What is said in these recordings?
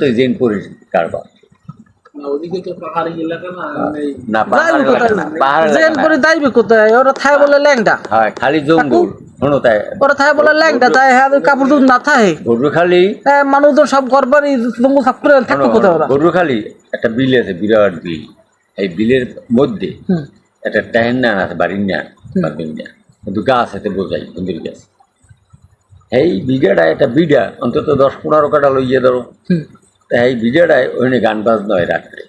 তো জেন পরির কারবার। হয় খালি জঙ্গল শোনো তাই। ওরা থাই বলে ল্যাংটা তাই কাপড় দুধ না থাকে গরুখালি মানুষ তো সব ঘর জঙ্গল সাফ করে থাকতো কোথায় ওরা? গরুখালি একটা বিল আছে বিরাট বিল। এই বিলের মধ্যে একটা ট্যান আছে বাড়ির না বাড়ির কিন্তু গাছ আছে বোঝাই সুন্দর গাছ। এই বিঘাটায় একটা বিডা অন্তত দশ পনেরো কাটা লইয়ে ধরো। তা এই বিঘাটায় ওখানে গান বাজনা হয় রাত্রে।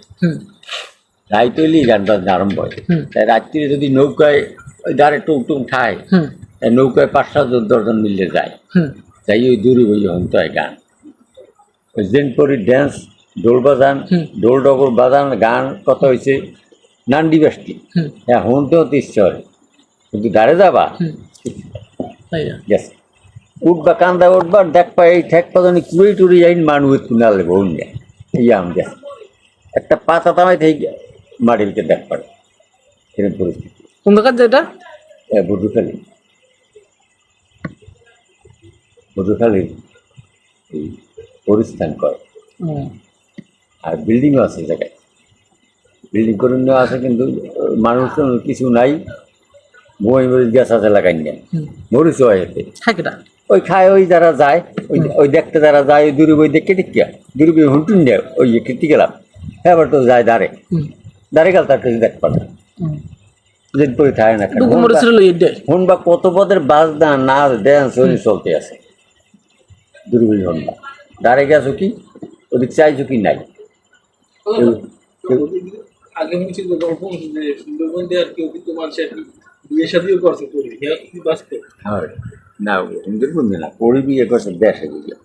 রাইত হইলেই গান বাজনা আরম্ভ হয়। তাই রাত্রি যদি নৌকায় ওই টুক টুক খায় হুম। তাই নৌকায় পাঁচ সাতজন দশজন মিলে যায়। যাই ওই দূরে ওই হন্ত হয় গান। ওই জেনপরি ড্যান্স ডোল বাজান। ডোল ডগর বাজান গান কত হয়েছে নান্ডি হুম। হ্যাঁ হনতে হতে ইচ্ছে হয় কিন্তু দাঁড়ে যাবা? তাই? গেছে উঠবা কান্দা উঠবা দেখ পা এই ঠেক পাজানি কুড়ি টুড়ি যাইন মানুষ তুনালে বহুন যায় এই আম গেছে একটা পাতা তামাই থেকে মাটির ভিতরে দেখ পারে। এরকম পরিস্থিতি। কোন জায়গার যেটা বধুখালী বধুখালীর এই পরিস্থান করে। আর বিল্ডিংও আছে জায়গায়। বিল্ডিং করে নেওয়া আছে কিন্তু মানুষ কিছু নাই। বই মরিচ গাছ আছে লাগাই হুম। মরিচও হয় এতে। থাকেটা ওই খায় ওই যারা যায় ওই ওই দেখতে যারা যায় ওই দূরে বই দেখে টিকিয়া। দূরে বই হুন্টুন দেয় ওই কেটে গেলাম। হ্যাঁ আবার তো যায় দাঁড়ে দাঁড়ে গেল তার কাছে দেখ পারে যেদিন পরে থাকে না হন বা কত পদের বাজনা নাচ ড্যান্স ওই চলতে আছে। দুর্বল হন বা দাঁড়ে গেছো কি? ওদিক চাইছো কি নাই? আগে শুনছি গল্প সুন্দরবন দিয়ে কেউ কিন্তু মানুষের বিয়ে শাদিও করছে করি হ্যাঁ কি বাস্তব হয় না সুন্দর বন্ধু না করবি বিয়ে করছে দেশে গিয়ে